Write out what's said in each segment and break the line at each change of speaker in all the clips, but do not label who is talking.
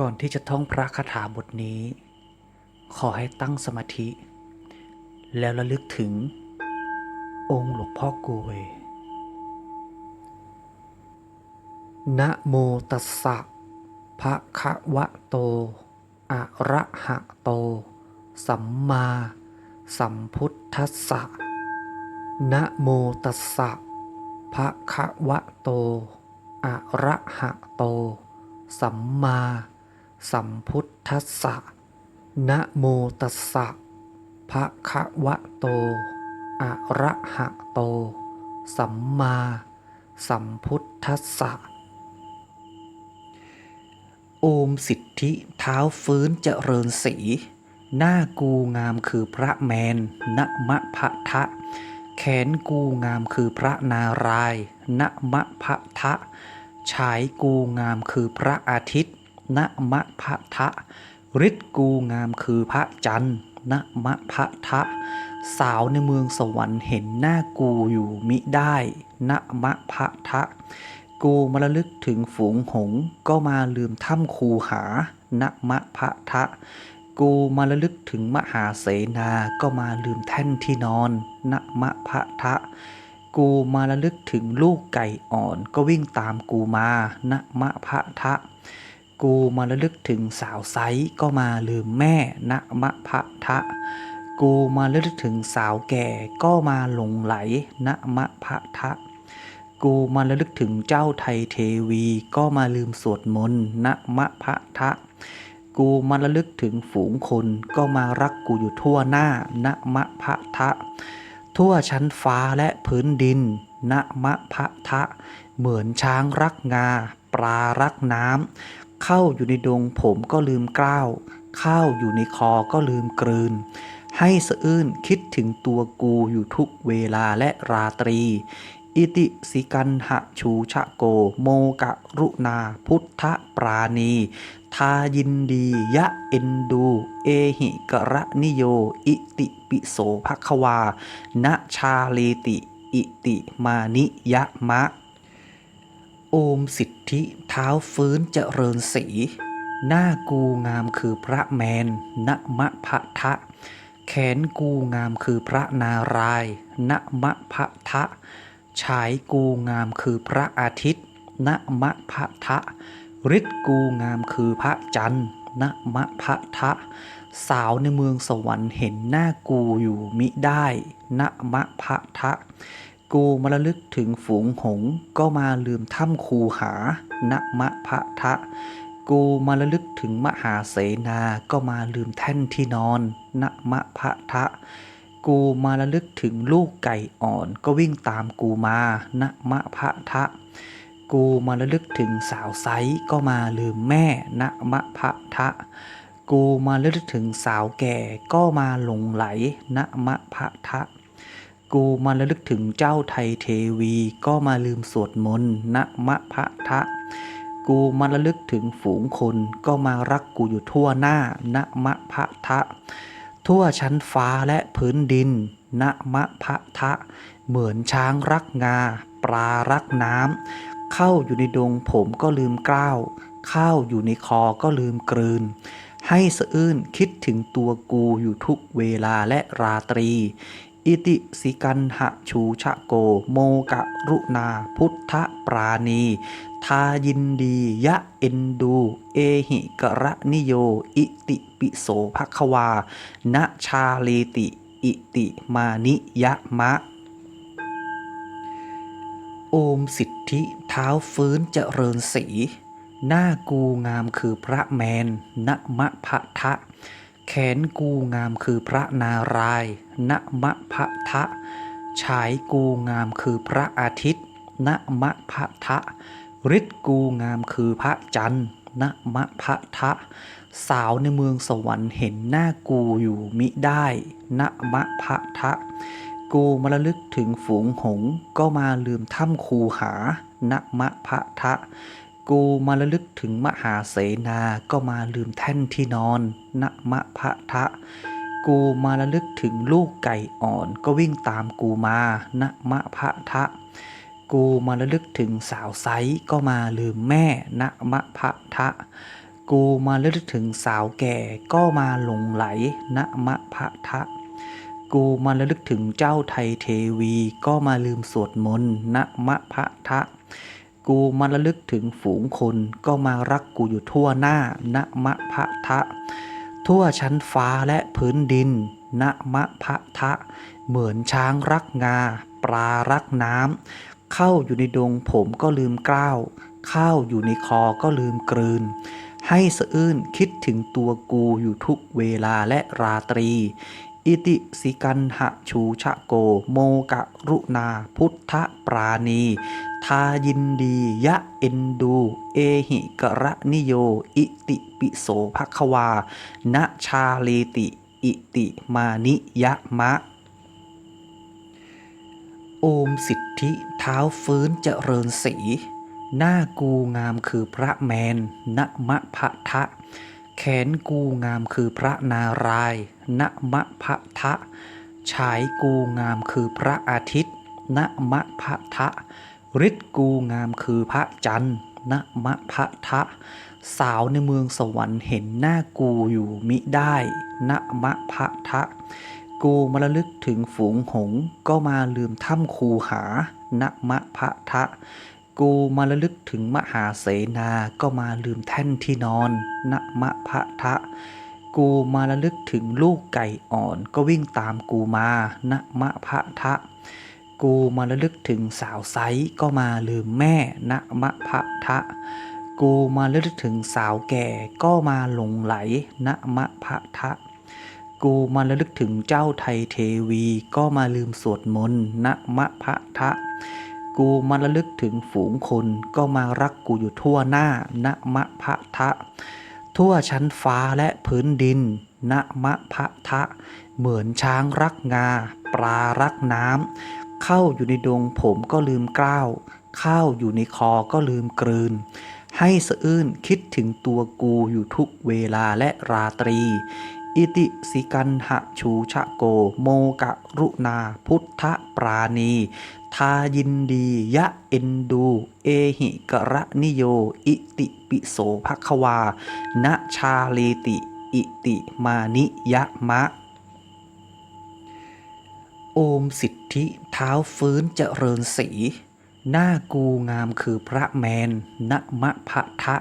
ก่อนที่จะท่องพระคาถาบทนี้ ขอให้ตั้งสมาธิ แล้วระลึกถึง องค์หลวงพ่อกลวย นะโมตัสสะภะคะวะโต อะระหะโต สัมมาสัมพุทธัสสะ นะโมตัสสะภะคะวะโต อะระหะโต สัมมา สัมพุทธัสสะ นะโมตัสสะภะคะวะโต อะระหะโต สัมมา สัมพุทธัสสะ โอมสิทธิเท้าฟื้นเจริญศรีหน้ากูงามคือพระแมนณมะพะทะ แขนกูงามคือพระนารายณ์ณมะพะทะฉายกูงามคือพระอาทิตย์ ณมะพะทะฤทธิ์กูงามคือพระจันทร์ณมะพะทะ สาวในเมืองสวรรค์เห็นหน้ากูอยู่มิได้ณมะพะทะ กูมาระลึกถึงฝูงหง ก็มาลืมถ้ำคูหาณมะพะทะ กูมาระลึกถึงมหาเสนา ก็มาลืมแท่นที่นอนณมะพะทะ กูมาระลึกถึงลูกไก่อ่อน ก็วิ่งตามกูมาณมะพะทะ กูมาระลึกถึงสาวไซส์ก็มาลืมแม่ณมะพะทะ กูมาระลึกถึงสาวแก่ก็มาหลงไหลณมะพะทะ กูมาระลึกถึงเจ้าไทยเทวีก็มาลืมสวดมนต์ณมะพะทะ กูมาระลึกถึงฝูงคนก็มารักกูอยู่ทั่วหน้าณมะพะทะ ทั่วชั้นฟ้าและพื้นดินณมะพะทะ เหมือนช้างรักงา ปลารักน้ำ เข้าอยู่ในดงผมก็ลืมกล้าวข้าวอยู่ในคอก็ลืมกลืน ให้สะอื้นคิดถึงตัวกูอยู่ทุกเวลาและราตรี อิติสิกันหะชูชะโก โมกะรุณาพุทธปราณี ทายินดี ยะเอ็นดู เอหิกระนิโย อิติปิโสภควาณชาลีติ อิติมานิยะมะ โอมสิทธิเท้าฟื้นเจริญศรีหน้ากูงามคือพระแมนณมะพะทะ แขนกูงามคือพระนารายณ์ณมะพะทะ ฉายกูงามคือพระอาทิตย์ณมะพะทะฤทธิ์กูงามคือพระจันทร์ณมะพะทะ สาวในเมืองสวรรค์เห็นหน้ากูอยู่มิได้ณมะพะทะ กูมาระลึกถึงฝูงหง ก็มาลืมถ้ำคูหาณมะพะทะ กูมาระลึกถึงมหาเสนา ก็มาลืมแท่นที่นอนณมะพะทะ กูมาระลึกถึงลูกไก่อ่อน ก็วิ่งตามกูมาณมะพะทะ กูมาระลึกถึงสาวไซส์ก็มาลืมแม่ณมะพะทะกูมาระลึกถึงสาวแก่ก็มาหลงไหลณมะพะทะ กูมาระลึกถึงเจ้าไทยเทวี ก็มาลืมสวดมนต์ณมะพะทะ กูมาระลึกถึงฝูงคน ก็มารักกูอยู่ทั่วหน้าณมะพะทะ ทั่วชั้นฟ้าและพื้นดินณมะพะทะ เหมือนช้างรักงา ปลารักน้ำเข้าอยู่ในดงผมก็ลืมกล้าวข้าวอยู่ในคอก็ลืมกลืน ให้สะอื้นคิดถึงตัวกูอยู่ทุกเวลาและราตรี อิติสิกันหะชูชะโก โมกะรุณาพุทธปราณี ทายินดี ยะเอ็นดู เอหิกระนิโย อิติปิโสภควา ณชาลีติ อิติมานิยะมะ โอมสิทธิเท้าฟื้นเจริญศีหน้ากูงามคือพระแมนณมะพะทะ แขนกูงามคือพระนารายณ์ณมะพะทะ ฉายกูงามคือพระอาทิตย์ณมะพะทะฤทธิ์กูงามคือพระจันทร์ณมะพะทะ สาวในเมืองสวรรค์เห็นหน้ากูอยู่มิได้ณมะพะทะ กูมาระลึกถึงฝูงหงก็มาลืมถ้ำคูหาณมะพะทะ กูมาระลึกถึงมหาเสนาก็มาลืมแท่นที่นอนณมะพะทะ กูมาระลึกถึงลูกไก่อ่อนก็วิ่งตามกูมาณมะพะทะ กูมาระลึกถึงสาวไซส์ก็มาลืมแม่ณมะพะทะ กูมาระลึกถึงสาวแก่ก็มาหลงไหลนะมะพะทะกูมาระลึกถึงเจ้าไทยเทวี ก็มาลืมสวดมนต์นะมะพะทะ กูมาระลึกถึงฝูงคนก็มารักกูอยู่ทั่วหน้านะมะพะทะ ทั่วชั้นฟ้าและพื้นดินนะมะพะทะ เหมือนช้างรักงา ปลารักน้ำเข้าอยู่ในดงผมก็ลืมกล้าวข้าวอยู่ในคอก็ลืมกลืน ให้สะอื้นคิดถึงตัวกูอยู่ทุกเวลาและราตรี อิติสิกันหะชูชะโก โมกะรุณาพุทธปราณี ทายินดี ยะเอ็นดู เอหิกระนิโย อิติปิโสภควา ณชาเลติ อิติมานิยะมะ โอมสิทธิเท้าฟื้นเจริญศรีหน้ากูงามคือพระแมนณมะพะทะ แขนกูงามคือพระนารายณ์ณมะพะทะฉายกูงามคือพระอาทิตย์ณมะพะทะ ฤทธิ์กูงามคือพระจันทร์ณมะพะทะ สาวในเมืองสวรรค์เห็นหน้ากูอยู่มิได้ณมะพะทะ กูมาระลึกถึงฝูงหง ก็มาลืมถ้ำคูหาณมะพะทะ กูมาระลึกถึงมหาเสนา ก็มาลืมแท่นที่นอนณมะพะทะ กูมาระลึกถึงลูกไก่อ่อน ก็วิ่งตามกูมาณมะพะทะ กูมาระลึกถึงสาวไซส์ก็มาลืมแม่ณมะพะทะ กูมาระลึกถึงสาวแก่ก็มาหลงไหลณมะพะทะ กูมาระลึกถึงเจ้าไทยเทวีก็มาลืมสวดมนต์ณมะพะทะ กูมาระลึกถึงฝูงคนก็มารักกูอยู่ทั่วหน้าณมะพะทะ ทั่วชั้นฟ้าและพื้นดินณมะพะทะ เหมือนช้างรักงา ปลารักน้ำ เข้าอยู่ในดงผมก็ลืมกล้าวข้าวอยู่ในคอก็ลืมกลืน ให้สะอื้นคิดถึงตัวกูอยู่ทุกเวลาและราตรี อิติสิกันหะชูชะโก โมกะรุณาพุทธปราณี ทายินดี ยะเอ็นดู เอหิกระนิโย อิติปิโสภควาณชาเลติ อิติมานิยะมะ โอมสิทธิเท้าฟื้นเจริญศรีหน้ากูงามคือพระแมนณมะพะทะ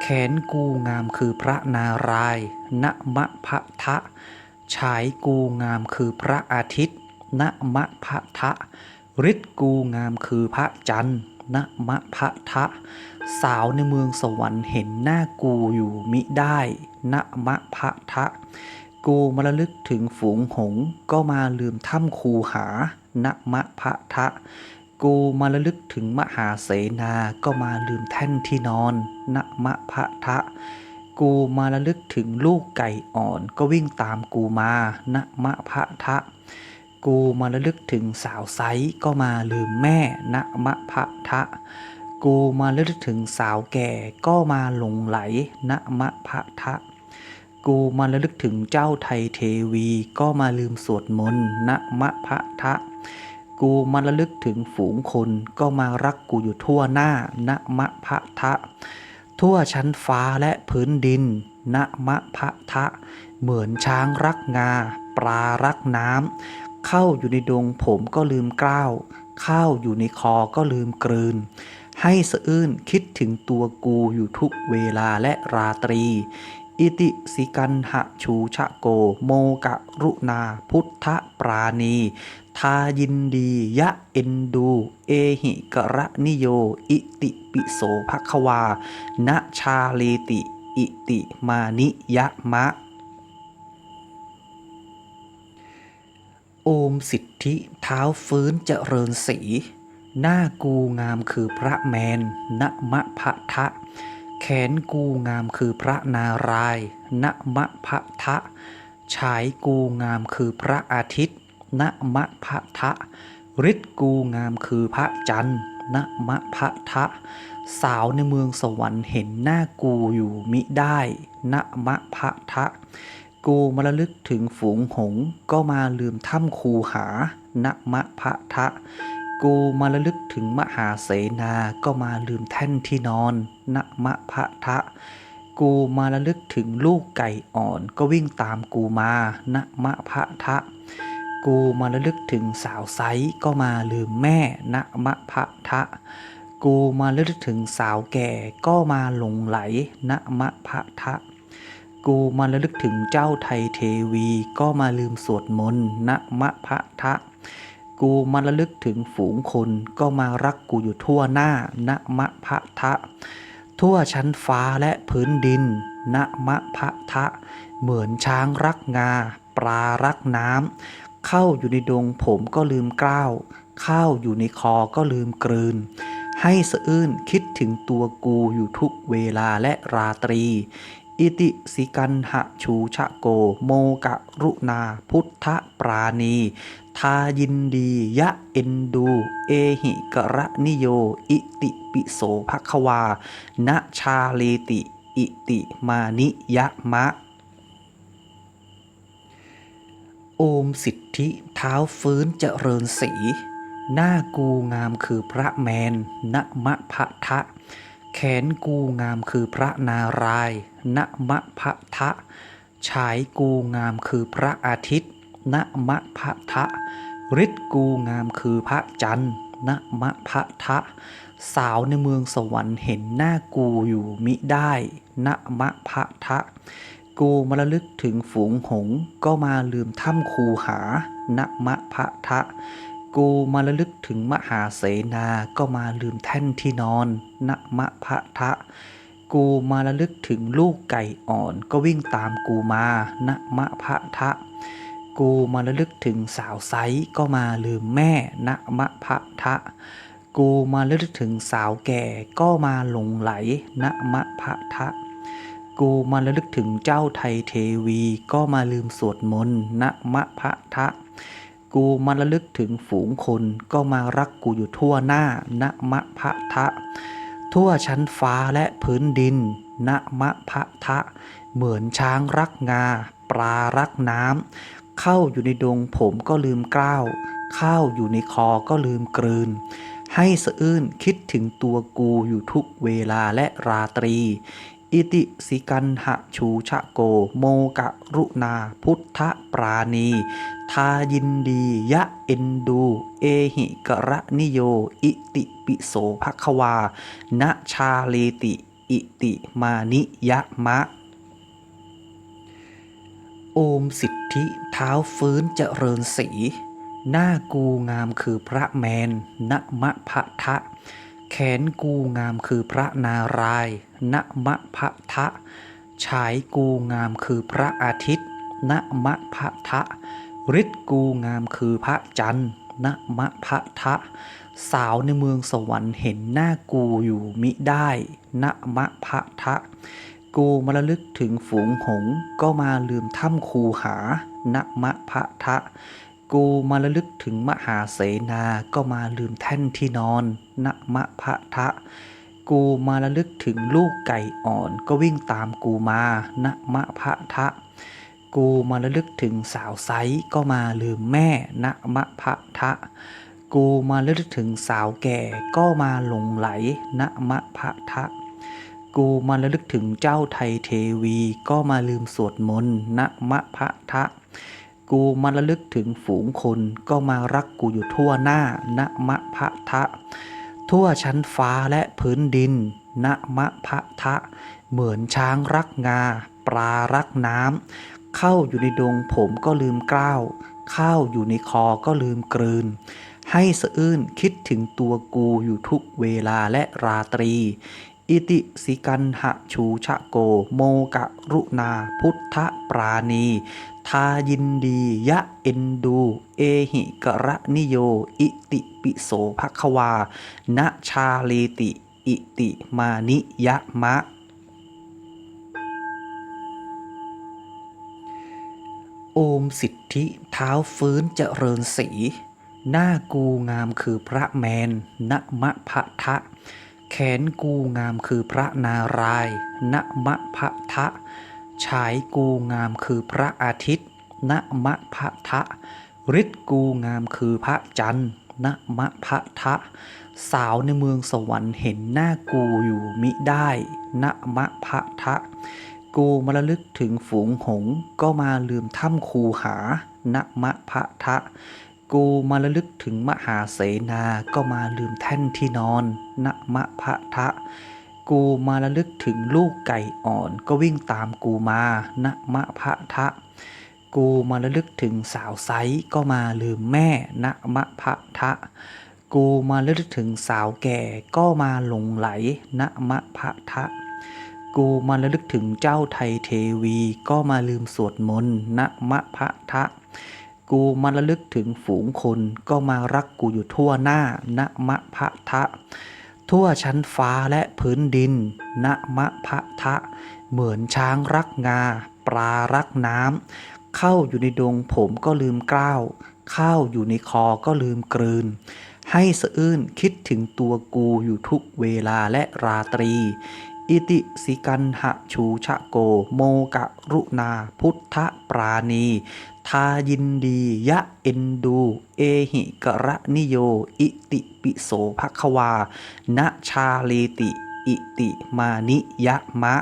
แขนกูงามคือพระนารายณ์ณมะพะทะ ฉายกูงามคือพระอาทิตย์ณมะพะทะฤทธิ์กูงามคือพระจันทร์ณมะพะทะ สาวในเมืองสวรรค์เห็นหน้ากูอยู่มิได้ณมะพะทะ กูมาระลึกถึงฝูงหง ก็มาลืมถ้ำคูหาณมะพะทะ กูมาระลึกถึงมหาเสนา ก็มาลืมแท่นที่นอนณมะพะทะ กูมาระลึกถึงลูกไก่อ่อน ก็วิ่งตามกูมาณมะพะทะ กูมาระลึกถึงสาวไซส์ก็มาลืมแม่ณมะพะทะ กูมาระลึกถึงสาวแก่ก็มาหลงไหลณมะพะทะ กูมาระลึกถึงเจ้าไทยเทวี ก็มาลืมสวดมนต์ณมะพะทะ กูมาระลึกถึงฝูงคน ก็มารักกูอยู่ทั่วหน้าณมะพะทะ ทั่วชั้นฟ้าและพื้นดินณมะพะทะ เหมือนช้างรักงา ปลารักน้ำเข้าอยู่ในดงผมก็ลืมกล้าวข้าวอยู่ในคอก็ลืมกลืน ให้สะอื้นคิดถึงตัวกูอยู่ทุกเวลาและราตรี อิติสิกันหะชูชะโก โมกะรุณาพุทธปราณี ทายินดี ยะเอ็นดู เอหิกระนิโย อิติปิโสภควา ณชาเลติ อิติมานิยะมะ โอมสิทธิเท้าฟื้นเจริญศรีหน้ากูงามคือพระแมนณมะพะทะ แขนกูงามคือพระนารายณ์ณมะพะทะ ฉายกูงามคือพระอาทิตย์ณมะพะทะฤทธิ์กูงามคือพระจันทร์ณมะพะทะ สาวในเมืองสวรรค์เห็นหน้ากูอยู่มิได้ณมะพะทะ กูมาระลึกถึงฝูงหง ก็มาลืมถ้ำคูหาณมะพะทะ กูมาระลึกถึงมหาเสนาก็มาลืมแท่นที่นอนณมะพะทะ กูมาระลึกถึงลูกไก่อ่อนก็วิ่งตามกูมานะมะพะทะ กูมาระลึกถึงสาวไซส์ก็มาลืมแม่นะมะพะทะ กูมาระลึกถึงสาวแก่ก็มาหลงไหลนะมะพะทะกูมาระลึกถึงเจ้าไทยเทวีก็มาลืมสวดมนต์นะมะพะทะ กูมาระลึกถึงฝูงคนก็มารักกูอยู่ทั่วหน้านะมะพะทะ ทั่วชั้นฟ้าและพื้นดินนะมะพะทะ เหมือนช้างรักงา ปลารักน้ำเข้าอยู่ในดงผมก็ลืมกล้าวข้าวอยู่ในคอก็ลืมกลืน ให้สะอื้นคิดถึงตัวกูอยู่ทุกเวลาและราตรี อิติสิกันหะชูชะโก โมกะรุณาพุทธปราณี ทายินดี ยะเอ็นดู เอหิกระนิโย อิติปิโสภควานะชาเลติ อิติมานิยะมะ โอมสิทธิเท้าฟื้นเจริญศรีหน้ากูงามคือพระแมนณมะพะทะ แขนกูงามคือพระนารายณ์ณมะพะทะ ฉายกูงามคือพระอาทิตย์ณมะพะทะฤทธิ์กูงามคือพระจันทร์ณมะพะทะ สาวในเมืองสวรรค์เห็นหน้ากูอยู่มิได้ณมะพะทะ กูมาระลึกถึงฝูงหงก็มาลืมถ้ำคูหาณมะพะทะ กูมาระลึกถึงมหาเสนาก็มาลืมแท่นที่นอนณมะพะทะ กูมาระลึกถึงลูกไก่อ่อนก็วิ่งตามกูมาณมะพะทะ กูมาระลึกถึงสาวไซส์ก็มาลืมแม่ณมะพะทะ กูมาระลึกถึงสาวแก่ก็มาหลงไหลณมะพะทะกูมาระลึกถึงเจ้าไทยเทวี ก็มาลืมสวดมนต์ณมะพะทะ กูมาระลึกถึงฝูงคนก็มารักกูอยู่ทั่วหน้าณมะพะทะ ทั่วชั้นฟ้าและพื้นดินณมะพะทะ เหมือนช้างรักงา ปลารักน้ำเข้าอยู่ในดงผมก็ลืมกล้าวข้าวอยู่ในคอก็ลืมกลืน ให้สะอื้นคิดถึงตัวกูอยู่ทุกเวลาและราตรี อิติสิกันหะชูชะโก โมกะรุณาพุทธปราณี ทายินดี ยะเอ็นดู เอหิกระนิโย อิติปิโสภควานะชาเลติ อิติมานิยะมะ โอมสิทธิเท้าฟื้นเจริญศรีหน้ากูงามคือพระแมนณมะพะทะ แขนกูงามคือพระนารายณ์ณมะพะทะฉายกูงามคือพระอาทิตย์ณมะพะทะ ฤทธิ์กูงามคือพระจันทร์ณมะพะทะ สาวในเมืองสวรรค์เห็นหน้ากูอยู่มิได้ณมะพะทะ กูมาระลึกถึงฝูงหง ก็มาลืมถ้ำคูหาณมะพะทะ กูมาระลึกถึงมหาเสนา ก็มาลืมแท่นที่นอนณมะพะทะ กูมาระลึกถึงลูกไก่อ่อน ก็วิ่งตามกูมาณมะพะทะ กูมาระลึกถึงสาวไซส์ก็มาลืมแม่ณมะพะทะ กูมาระลึกถึงสาวแก่ก็มาหลงไหลณมะพะทะ กูมาระลึกถึงเจ้าไทยเทวีก็มาลืมสวดมนต์ณมะพะทะ กูมาระลึกถึงฝูงคนก็มารักกูอยู่ทั่วหน้าณมะพะทะ ทั่วชั้นฟ้าและพื้นดินณมะพะทะ เหมือนช้างรักงา ปลารักน้ำ เข้าอยู่ในดงผมก็ลืมกล้าว ข้าวอยู่ในคอก็ลืมกลืน ให้สะอื้นคิดถึงตัวกูอยู่ทุกเวลาและราตรี อิติสิกันหะชูชะโก โมกะรุณาพุทธปราณี ทายินดี ยะเอ็นดู เอหิกระนิโย อิติปิโสภควานะชาเลติ อิติมานิยะมะ โอมสิทธิเท้าฟื้นเจริญศรีหน้ากูงามคือพระแมนณมะพะทะ แขนกูงามคือพระนารายณ์ณมะพะทะ ฉายกูงามคือพระอาทิตย์ณมะพะทะฤทธิ์กูงามคือพระจันทร์นะมะพะทะ สาวในเมืองสวรรค์เห็นหน้ากูอยู่มิได้นะมะพะทะ กูมาระลึกถึงฝูงหง ก็มาลืมถ้ำคูหานะมะพะทะ กูมาระลึกถึงมหาเสนา ก็มาลืมแท่นที่นอนนะมะพะทะ กูมาระลึกถึงลูกไก่อ่อน ก็วิ่งตามกูมานะมะพะทะ กูมาระลึกถึงสาวไซส์ก็มาลืมแม่นะมะพะทะ กูมาระลึกถึงสาวแก่ก็มาหลงไหลนะมะพะทะ กูมาระลึกถึงเจ้าไทยเทวี ก็มาลืมสวดมนต์นะมะพะทะ กูมาระลึกถึงฝูงคน ก็มารักกูอยู่ทั่วหน้านะมะพะทะ ทั่วชั้นฟ้าและพื้นดินนะมะพะทะ เหมือนช้างรักงา ปลารักน้ำเข้าอยู่ในดงผมก็ลืมกล้าวข้าวอยู่ในคอก็ลืมกลืน ให้สะอื้นคิดถึงตัวกูอยู่ทุกเวลาและราตรี อิติสิกันหะชูชะโก โมกะรุณาพุทธปราณี ทายินดี ยะเอ็นดู เอหิกระนิโย อิติปิโสภควาณชาเลติ อิติมานิยะมะ